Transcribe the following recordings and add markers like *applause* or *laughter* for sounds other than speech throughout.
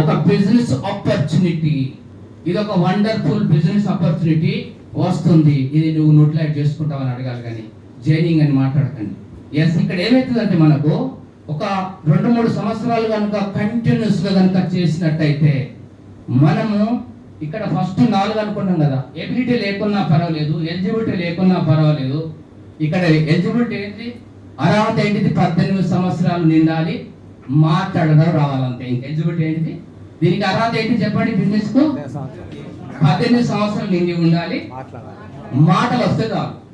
ఒక business opportunity ఇది ఒక వండర్ఫుల్ బిజినెస్ ఆపర్చునిటీ వస్తుంది. ఇది నువ్వు నోటిలైట్ చేసుకుంటావని అడగాలి కానీ జైనింగ్ అని మాట్లాడకండి. ఎస్ ఇక్కడ ఏమవుతుందంటే మనకు ఒక రెండు మూడు సంవత్సరాలు కనుక కంటిన్యూస్గా కనుక చేసినట్టయితే మనము ఇక్కడ ఫస్ట్ నాలుగు అనుకున్నాం కదా. ఎబిలిటీ లేకున్నా పర్వాలేదు ఎలిజిబిలిటీ లేకున్నా పర్వాలేదు. ఇక్కడ ఎలిజిబిలిటీ ఏంటి? అర్హత ఏంటిది? పద్దెనిమిది సంవత్సరాలు నిండాలి. మాట్లాడడం రావాలంతే. ఇంకా ఎలిజిబిలిటీ ఏంటిది? దీనికి అర్హత ఏంటి చెప్పండి బిజినెస్కు? పద్దెనిమిది సంవత్సరాలు. నిండి ఉండాలి. మాటలు వస్తే చాలు.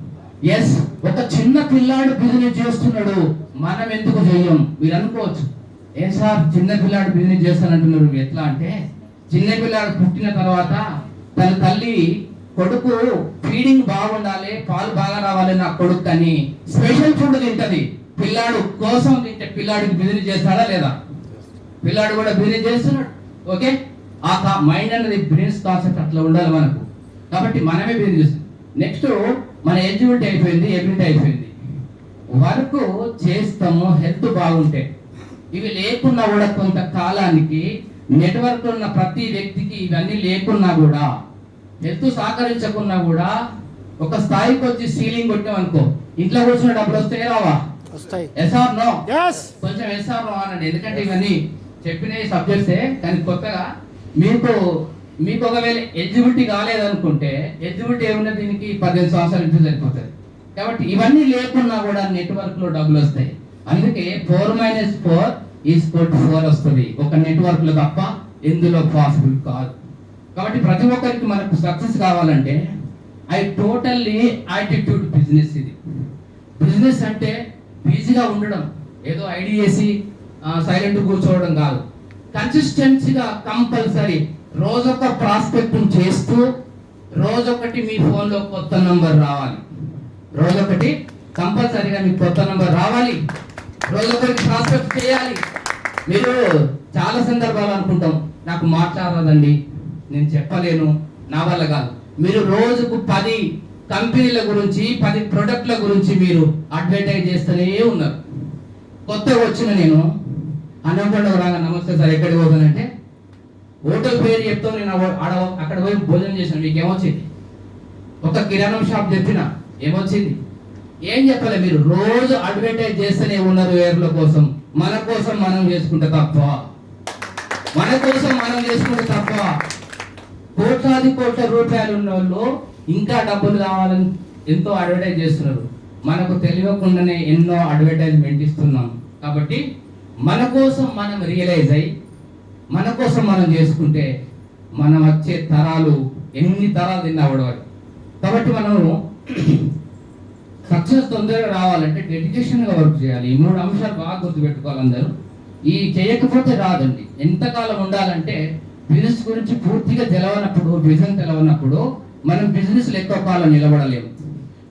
ఎస్ ఒక చిన్న పిల్లాడు బిజినెస్ చేస్తున్నాడు. మనం ఎందుకు చెయ్యం? మీరు అనుకోవచ్చు. ఏ సార్ చిన్న పిల్లాడు బిజినెస్ చేస్తానంటున్నారు. ఎట్లా అంటే చిన్న పిల్లాడు పుట్టిన తర్వాత తన తల్లి కొడుకు ఫీడింగ్ బాగుండాలి పాలు బాగా రావాలి నా కొడుకు అని స్పెషల్ ఫుడ్ తింటది. పిల్లాడు కోసం తింటే పిల్లాడికి బిజినెస్ చేస్తాడా లేదా? పిల్లాడు కూడా బిజినెస్ చేస్తున్నాడు. ఓకే? ఆ మైండ్ అనేది బ్రెయిన్స్ కాన్సెప్ట్ అట్లా ఉండాలి మనకు. కాబట్టి మనమే బిజినెస్ చేస్తాం నెక్స్ట్ మన ఎలిజిబిలిటీ అయిపోయింది ఎబిలిటీ అయిపోయింది. వర్క్ చేస్తాము హెల్త్ బాగుంటే. ఇవి లేకున్నా కూడా కొంత కాలానికి నెట్వర్క్ ఉన్న ప్రతి వ్యక్తికి ఇవన్నీ లేకున్నా కూడా హెల్త్ సహకరించకున్నా కూడా ఒక స్థాయికి వచ్చి సీలింగ్ కొట్టాం అనుకో ఇంట్లో కూర్చున్న డబ్బులు వస్తే రావా? వస్తాయి. నో ఎస్ కొంచెం ఎస్ఆర్ నో అనండి ఎందుకంటే ఇవన్నీ చెప్పిన సబ్జెక్ట్సే కానీ కొత్తగా మీకు మీకు ఒకవేళ ఎలిజిబిలిటీ కాలేదనుకుంటే ఎలిజిబిలిటీ ఏమున్నా దీనికి పద్దెనిమిది సంవత్సరాలు ఇంటి సరిపోతుంది. కాబట్టి ఇవన్నీ లేకున్నా కూడా నెట్వర్క్లో డబ్బులు వస్తాయి. అందుకే four minus four is quote four వస్తుంది. ఒక నెట్వర్క్లో తప్ప ఎందులో పాసిబుల్ కాదు. కాబట్టి ప్రతి ఒక్కరికి మనకు సక్సెస్ కావాలంటే ఐ టోటల్లీ యాటిట్యూడ్ బిజినెస్ ఇది. బిజినెస్ అంటే బిజీగా ఉండడం ఏదో ఐడి చేసి సైలెంట్ కూర్చోవడం కాదు. కన్సిస్టెన్సీగా కంపల్సరీ రోజొక ప్రాస్పెక్టింగ్ చేస్తూ రోజొకటి మీ ఫోన్లో కొత్త నంబర్ రావాలి. రోజొకటి కంపల్సరీగా మీకు కొత్త నంబర్ రావాలి. రోజొకటి ప్రాస్పెక్ట్ చేయాలి. మీరు చాలా సందర్భాలు అనుకుంటాం నాకు మాట్లాడదండి నేను చెప్పలేను నా వల్ల కాదు. మీరు రోజుకు పది కంపెనీల గురించి పది ప్రొడక్ట్ల గురించి మీరు అడ్వర్టైజ్ చేస్తూనే ఉన్నారు. కొత్తగా వచ్చిన నేను అన్నంపండు రాగా నమస్తే సార్ ఎక్కడికి పోతానంటే హోటల్ పేరు చెప్తాను నేను ఆడ అక్కడ పోయి భోజనం చేశాను మీకు ఏమొచ్చింది? ఒక కిరాణం షాప్ చెప్పిన ఏమొచ్చింది? ఏం చెప్పలే మీరు? రోజు అడ్వర్టైజ్ చేస్తూనే ఉన్నారు వేర్ల కోసం. మన కోసం మనం చేసుకుంటే తప్ప. మన కోసం మనం చేసుకుంటే తప్ప. కోట్లాది కోట్ల రూపాయలు ఉన్న వాళ్ళు ఇంకా డబ్బులు కావాలని ఎంతో అడ్వర్టైజ్ చేస్తున్నారు. మనకు తెలియకుండానే ఎన్నో అడ్వర్టైజ్మెంట్ ఇస్తున్నాం. కాబట్టి మన కోసం మనం రియలైజ్ అయ్యి మన కోసం మనం చేసుకుంటే మనం వచ్చే తరాలు ఎన్ని తరాలు తిన్నా కూడా కాబట్టి మనము సక్సెస్ *clears throat* తొందరగా రావాలంటే డెడికేషన్గా వర్క్ చేయాలి. ఈ మూడు అంశాలు బాగా గుర్తుపెట్టుకోవాలి అందరూ. ఈ చేయకపోతే రాదండి. ఎంతకాలం ఉండాలంటే బిజినెస్ గురించి పూర్తిగా తెలవనప్పుడు విజన్ తెలవనప్పుడు మనం బిజినెస్ ఎక్కువ కాలం నిలబడలేము.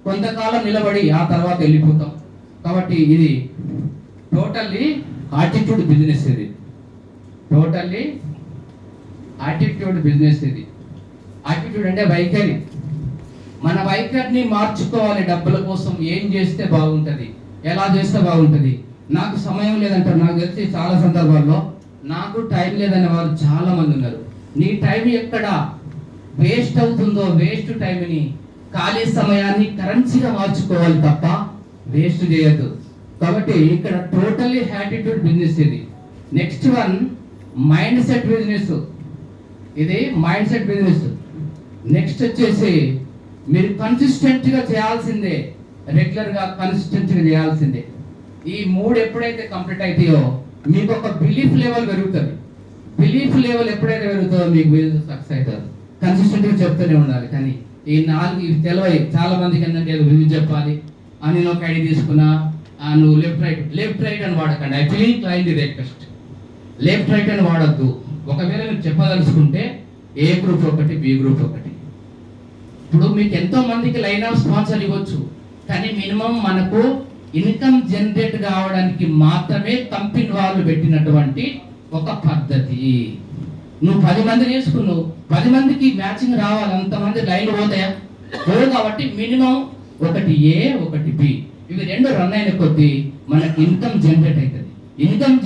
కొంతకాలం నిలబడి ఆ తర్వాత వెళ్ళిపోతాం. కాబట్టి ఇది టోటల్లీ ఆటిట్యూడ్ బిజినెస్ ఇది. టోటల్లీ ఆటిట్యూడ్ బిజినెస్ ఇది. ఆటిట్యూడ్ అంటే వైఖరి. మన వైఖరిని మార్చుకోవాలి డబ్బుల కోసం. ఏం చేస్తే బాగుంటుంది? ఎలా చేస్తే బాగుంటుంది? నాకు సమయం లేదంటారు. నాకు తెలిసి చాలా సందర్భాల్లో నాకు టైం లేదనే వాళ్ళు చాలా మంది ఉన్నారు. నీ టైం ఎక్కడ? వేస్ట్ అవుతుందో వేస్ట్ టైంని ఖాళీ సమయాన్ని కరెన్సీగా మార్చుకోవాలి తప్ప వేస్ట్ చేయొద్దు. కాబట్టి ఇక్కడ టోటల్లీ హ్యాటిట్యూడ్ బిజినెస్ ఇది. Next one mind set business. ఇది మైండ్ సెట్ బిజినెస్. నెక్స్ట్ వచ్చేసి మీరు కన్సిస్టెంట్గా చేయాల్సిందే రెగ్యులర్గా కన్సిస్టెంట్గా చేయాల్సిందే. ఈ మూడు ఎప్పుడైతే కంప్లీట్ అవుతాయో మీకు ఒక బిలీఫ్ లెవెల్ పెరుగుతుంది. బిలీఫ్ లెవెల్ ఎప్పుడైతే పెరుగుతుందో మీకు బిజినెస్ సక్సెస్ అవుతుంది. కన్సిస్టెంట్గా చెప్తూనే ఉండాలి. కానీ ఈ నాలుగు ఇవి తెలివై చాలా మందికి ఏంటంటే ఏదో చెప్పాలి. అని నేను ఒక ఐడి తీసుకున్నా. నువ్వు లెఫ్ట్ రైట్ లెఫ్ట్ రైట్ అని వాడకండి. I feeling client request left right అని వాడద్దు. ఒకవేళ మీరు చెప్పదలుచుకుంటే ఏ గ్రూప్ ఒకటి బి గ్రూప్ ఒకటి. ఇప్పుడు మీకు ఎంతో మందికి లైన్ ఆఫ్ స్పాన్సర్ ఇవ్వచ్చు. కానీ మినిమం మనకు ఇన్కమ్ జనరేట్ కావడానికి మాత్రమే కంపెనీ వాళ్ళు పెట్టినటువంటి ఒక పద్ధతి. నువ్వు పది మంది తీసుకున్నావు పది మందికి మ్యాచింగ్ రావాలి అంతమంది లైన్లు పోతాయా పోదు కాబట్టి మినిమం ఒకటి ఏ ఒకటి బి. ఇవి రెండు రన్ అయిన కొద్దీ మనకి ఇన్కమ్ జనరేట్ అవుతుంది. ఇన్కమ్